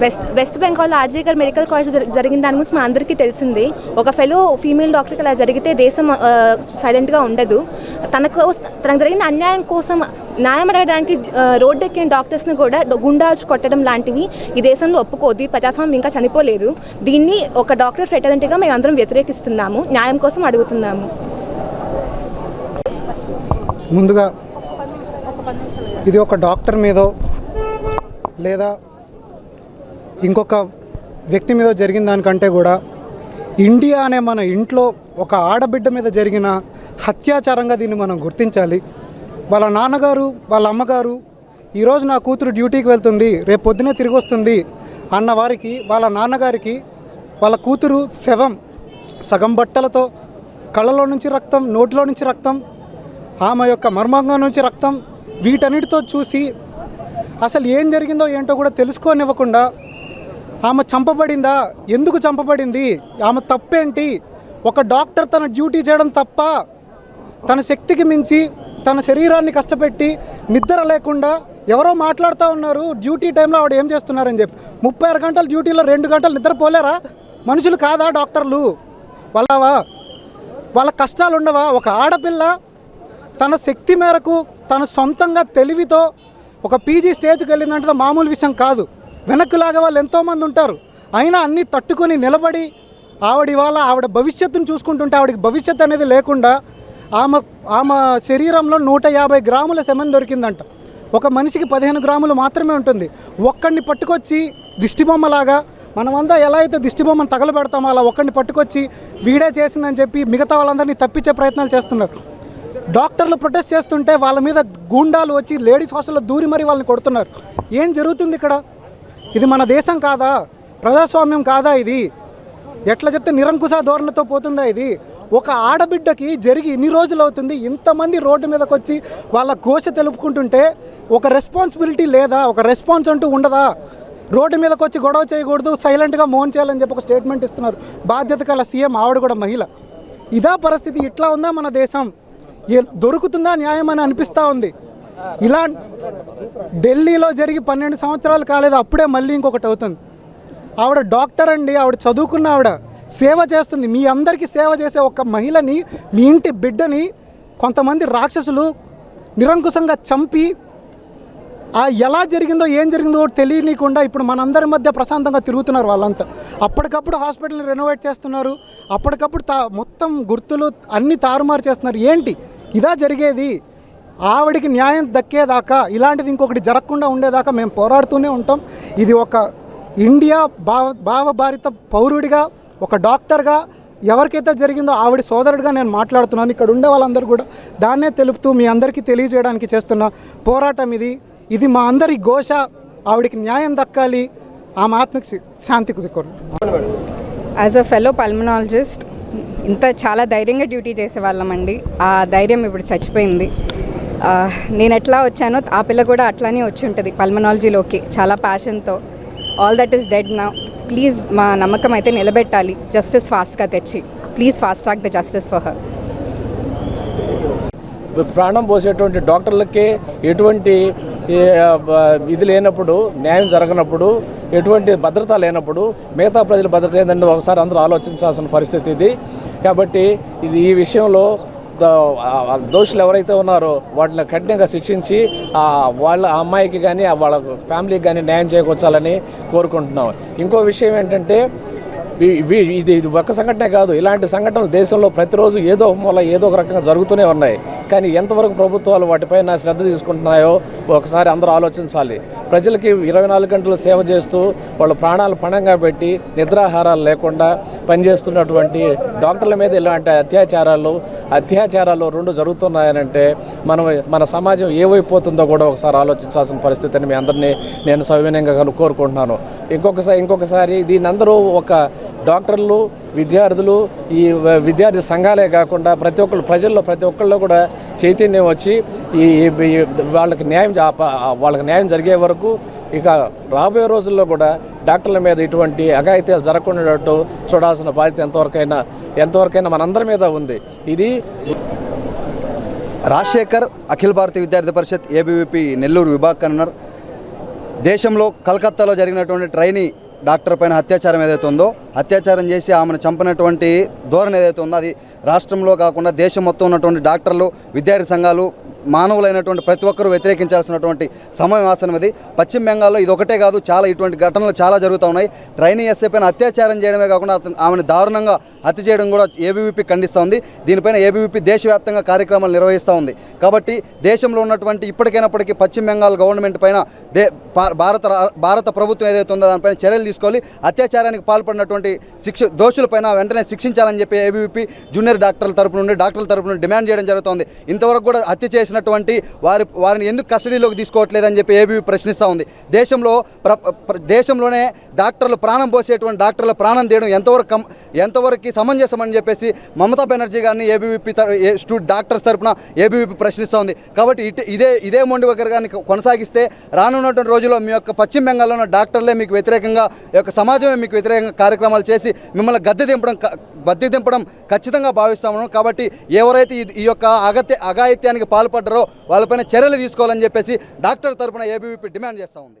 West west బెంగాల్లో RG Kar medical college జరిగిన దాని గురించి మా అందరికీ తెలిసింది. ఒక ఫెలో ఫీమేల్ డాక్టర్కి అలా జరిగితే దేశం సైలెంట్గా ఉండదు. తనకు తనకు జరిగిన అన్యాయం కోసం న్యాయం అడగడానికి రోడ్డు ఎక్కిన డాక్టర్స్ని కూడా గుండాల్చి కొట్టడం లాంటివి ఈ దేశంలో ఒప్పుకోదు ఈ ప్రజాస్వామ్యం ఇంకా చనిపోలేదు. దీన్ని ఒక డాక్టర్ ఫెటర్నిటీగా మేము అందరం వ్యతిరేకిస్తున్నాము. న్యాయం కోసం అడుగుతున్నాము. ముందుగా ఇది ఒక డాక్టర్ మీదో లేదా ఇంకొక వ్యక్తి మీద జరిగిన దానికంటే కూడా ఇండియా అనే మన ఇంట్లో ఒక ఆడబిడ్డ మీద జరిగిన అత్యాచారంగా దీన్ని మనం గుర్తించాలి. వాళ్ళ నాన్నగారు వాళ్ళ అమ్మగారు ఈరోజు నా కూతురు డ్యూటీకి వెళ్తుంది రేపు పొద్దునే తిరిగి వస్తుంది అన్న వారికి వాళ్ళ నాన్నగారికి వాళ్ళ కూతురు శవం సగం బట్టలతో కళ్ళలో నుంచి రక్తం నోటిలో నుంచి రక్తం ఆమె యొక్క మర్మాంగం నుంచి రక్తం వీటన్నిటితో చూసి అసలు ఏం జరిగిందో ఏంటో కూడా తెలుసుకోనివ్వకుండా ఆమె చంపబడిందా? ఎందుకు చంపబడింది? ఆమె తప్పేంటి? ఒక డాక్టర్ తన డ్యూటీ చేయడం తప్ప తన శక్తికి మించి తన శరీరాన్ని కష్టపెట్టి నిద్ర లేకుండా ఎవరో మాట్లాడుతూ ఉన్నారు. డ్యూటీ టైంలో ఆవిడ ఏం చేస్తున్నారని చెప్పి. ముప్పై ఆరు గంటల డ్యూటీలో రెండు గంటలు నిద్రపోలేరా? మనుషులు కాదా డాక్టర్లు? వాళ్ళవా? వాళ్ళ కష్టాలు ఉండవా? ఒక ఆడపిల్ల తన శక్తి మేరకు తన సొంతంగా తెలివితో ఒక పీజీ స్టేజ్కి వెళ్ళిందంటే మామూలు విషయం కాదు. వెనక్కి లాగే వాళ్ళు ఎంతోమంది ఉంటారు. అయినా అన్నీ తట్టుకొని నిలబడి ఆవిడ ఇవాళ ఆవిడ భవిష్యత్తును చూసుకుంటుంటే ఆవిడకి భవిష్యత్తు అనేది లేకుండా ఆమె ఆమె శరీరంలో నూట యాభై గ్రాముల సెమెన్ దొరికిందంట. ఒక మనిషికి పదిహేను గ్రాములు మాత్రమే ఉంటుంది. ఒక్కడిని పట్టుకొచ్చి దిష్టిబొమ్మలాగా మనమంతా ఎలా అయితే దిష్టిబొమ్మను తగలబెడతామో అలా ఒక్కడిని పట్టుకొచ్చి వీడే చేసిందని చెప్పి మిగతా వాళ్ళందరినీ తప్పించే ప్రయత్నాలు చేస్తున్నారు. డాక్టర్లు ప్రొటెస్ట్ చేస్తుంటే వాళ్ళ మీద గూండాలు వచ్చి లేడీస్ హాస్టల్లో దూరి మరీ వాళ్ళని కొడుతున్నారు. ఏం జరుగుతుంది ఇక్కడ? ఇది మన దేశం కాదా? ప్రజాస్వామ్యం కాదా ఇది? ఎట్లా చెప్తే నిరంకుశ ధోరణితో పోతుందా ఇది? ఒక ఆడబిడ్డకి జరిగి ఇన్ని రోజులు అవుతుంది ఇంతమంది రోడ్డు మీదకి వచ్చి వాళ్ళ ఘోష తెలుపుకుంటుంటే ఒక రెస్పాన్సిబిలిటీ లేదా? ఒక రెస్పాన్స్ అంటూ ఉండదా? రోడ్డు మీదకి వచ్చి గొడవ చేయకూడదు సైలెంట్గా మోన్ చేయాలని చెప్పి ఒక స్టేట్మెంట్ ఇస్తున్నారు. బాధ్యత గల సీఎం ఆవిడ కూడా మహిళ. ఇదా పరిస్థితి ఇట్లా ఉందా మన దేశం? ఏ- దొరుకుతుందా న్యాయం అని అనిపిస్తూ ఉంది. ఇలా ఢిల్లీలో జరిగి పన్నెండు సంవత్సరాలు కాలేదు అప్పుడే మళ్ళీ ఇంకొకటి అవుతుంది. ఆవిడ డాక్టర్ అండి ఆవిడ చదువుకున్న ఆవిడ. సేవ చేస్తుంది. మీ అందరికీ సేవ చేసే ఒక మహిళని మీ ఇంటి బిడ్డని కొంతమంది రాక్షసులు నిరంకుశంగా చంపి ఆ ఎలా జరిగిందో ఏం జరిగిందో తెలియనికుండా తెలియనీయకుండా ఇప్పుడు మనందరి మధ్య ప్రశాంతంగా తిరుగుతున్నారు వాళ్ళంతా. అప్పటికప్పుడు హాస్పిటల్ని రెనోవేట్ చేస్తున్నారు. అప్పటికప్పుడు తా మొత్తం గుర్తులు అన్నీ తారుమారు చేస్తున్నారు. ఏంటి? ఇదా జరిగేది. ఆవిడికి న్యాయం దక్కేదాకా ఇలాంటిది ఇంకొకటి జరగకుండా ఉండేదాకా మేము పోరాడుతూనే ఉంటాం. ఇది ఒక ఇండియా భావ భావభారిత పౌరుడిగా ఒక డాక్టర్గా ఎవరికైతే జరిగిందో ఆవిడ సోదరుడిగా నేను మాట్లాడుతున్నాను. ఇక్కడ ఉండే వాళ్ళందరూ కూడా దాన్నే తెలుపుతూ మీ అందరికీ తెలియజేయడానికి చేస్తున్న పోరాటం ఇది. ఇది మా అందరి ఘోష. ఆవిడికి న్యాయం దక్కాలి. ఆమె ఆత్మకి శాంతి కుదుకోరు యాజ్ అ ఫెలో పల్మనాలజిస్ట్ ఇంత చాలా ధైర్యంగా డ్యూటీ చేసేవాళ్ళమండి ఆ ధైర్యం ఇప్పుడు చచ్చిపోయింది. నేను ఎట్లా వచ్చానో ఆ పిల్ల కూడా అట్లానే వచ్చి ఉంటుంది పల్మనాలజీలోకి చాలా ప్యాషన్తో ఆల్ దట్ ఈస్ డెడ్ నా ప్లీజ్ మా నమ్మకం అయితే నిలబెట్టాలి. జస్టిస్ ఫాస్ట్గా తెచ్చి. Please fast track the justice for her ప్రాణం పోసేటువంటి డాక్టర్లకి ఎటువంటి ఇది లేనప్పుడు న్యాయం జరగనప్పుడు ఎటువంటి భద్రత లేనప్పుడు మిగతా ప్రజల భద్రత ఏంటంటే ఒకసారి అందరూ ఆలోచించాల్సిన పరిస్థితి ఇది. కాబట్టి ఇది ఈ విషయంలో దోషులు ఎవరైతే ఉన్నారో వాటిని కఠినంగా శిక్షించి వాళ్ళ అమ్మాయికి కానీ వాళ్ళ ఫ్యామిలీకి కానీ న్యాయం చేకూర్చాలని కోరుకుంటున్నాం. ఇంకో విషయం ఏంటంటే ఇది ఇది ఒక్క సంఘటనే కాదు. ఇలాంటి సంఘటనలు దేశంలో ప్రతిరోజు ఏదో మూల ఏదో ఒక రకంగా జరుగుతూనే ఉన్నాయి. కానీ ఎంతవరకు ప్రభుత్వాలు వాటిపైన శ్రద్ధ తీసుకుంటున్నాయో ఒకసారి అందరూ ఆలోచించాలి. ప్రజలకి ఇరవై నాలుగు గంటలు సేవ చేస్తూ వాళ్ళ ప్రాణాలు పణంగా పెట్టి నిద్రాహారాలు లేకుండా పనిచేస్తున్నటువంటి డాక్టర్ల మీద ఇలాంటి అత్యాచారాలు అత్యాచారాలు రెండు జరుగుతున్నాయనంటే మనం మన సమాజం ఏవైపోతుందో కూడా ఒకసారి ఆలోచించాల్సిన పరిస్థితిని మీ అందరినీ నేను సవినయంగా కను- కోరుకుంటున్నాను. ఇంకొకసారి ఇంకొకసారి దీని అందరూ ఒక డాక్టర్లు విద్యార్థులు ఈ విద్యార్థి సంఘాలే కాకుండా ప్రతి ఒక్కళ్ళు ప్రజల్లో ప్రతి ఒక్కళ్ళు కూడా చైతన్యం వచ్చి ఈ వాళ్ళకి న్యాయం వాళ్ళకి న్యాయం జరిగే వరకు ఇక రాబోయే రోజుల్లో కూడా డాక్టర్ల మీద ఇటువంటి అఘాయిత్యాలు జరగకుండా చూడాల్సిన బాధ్యత ఎంతవరకైనా ఎంతవరకైనా మనందరి మీద ఉంది. ఇది రాజశేఖర్ అఖిల భారతీయ విద్యార్థి పరిషత్ ఏబీవీపీ నెల్లూరు విభాగ్ కన్వీనర్. దేశంలో కలకత్తాలో జరిగినటువంటి ట్రైనీ డాక్టర్ పైన అత్యాచారం ఏదైతే ఉందో అత్యాచారం చేసి ఆమెను చంపినటువంటి ధోరణి ఏదైతే ఉందో అది రాష్ట్రంలో కాకుండా దేశం మొత్తం ఉన్నటువంటి డాక్టర్లు విద్యార్థి సంఘాలు మానవులైనటువంటి ప్రతి ఒక్కరూ వ్యతిరేకించాల్సినటువంటి సమయం ఆసనం ఇది పశ్చిమ బెంగాల్లో ఇది ఒకటే కాదు చాలా ఇటువంటి ఘటనలు చాలా జరుగుతూ ఉన్నాయి. ట్రైనీ ఎస్ఏ పైన అత్యాచారం చేయడమే కాకుండా ఆమెను దారుణంగా హత్య చేయడం కూడా ఏబీవీపీ ఖండిస్తోంది దీనిపైన ఏబీవీపీ దేశవ్యాప్తంగా కార్యక్రమాలు నిర్వహిస్తూ ఉంది. కాబట్టి దేశంలో ఉన్నటువంటి ఇప్పటికైనప్పటికీ పశ్చిమ బెంగాల్ గవర్నమెంట్ పైన దే భారత భారత ప్రభుత్వం ఏదైతే ఉందో దానిపైన చర్యలు తీసుకోవాలి. అత్యాచారానికి పాల్పడినటువంటి శిక్ష దోషులపైన వెంటనే శిక్షించాలని చెప్పి ఏబీవీపీ జూనియర్ డాక్టర్ల తరపు నుండి డాక్టర్ల తరపు నుండి డిమాండ్ చేయడం జరుగుతోంది. ఇంతవరకు కూడా హత్య చేసినటువంటి వారి వారిని ఎందుకు కస్టడీలోకి తీసుకోవట్లేదని చెప్పి ఏబీవీ ప్రశ్నిస్తూ ఉంది. దేశంలో ప్ర ప్ర- దేశంలోనే డాక్టర్లు ప్రాణం పోసేటువంటి డాక్టర్ల ప్రాణం తీయడం ఎంతవరకు కం ఎంతవరకు సమంజసమని చెప్పేసి మమతా బెనర్జీ గారిని ఏబీవీపీ స్టూ డాక్టర్స్ తరపున ఏబీవీపీ ప్రశ్నిస్తూ ఉంది. కాబట్టి ఇటు ఇదే ఇదే మొండి ఒకరి గారిని కొనసాగిస్తే రానున్నటువంటి రోజుల్లో మీ యొక్క పశ్చిమ బెంగాల్లో ఉన్న డాక్టర్లే మీకు వ్యతిరేకంగా యొక్క సమాజమే మీకు వ్యతిరేకంగా కార్యక్రమాలు చేసి మిమ్మల్ని గద్దె దింపడం బద్దీ దింపడం ఖచ్చితంగా భావిస్తాము కాబట్టి ఎవరైతే ఈ- ఈ యొక్క అగత్య అఘాయిత్యానికి పాల్పడ్డారో వాళ్ళపైన చర్యలు తీసుకోవాలని చెప్పేసి డాక్టర్ తరపున ఏబీవీపీ డిమాండ్ చేస్తూ ఉంది.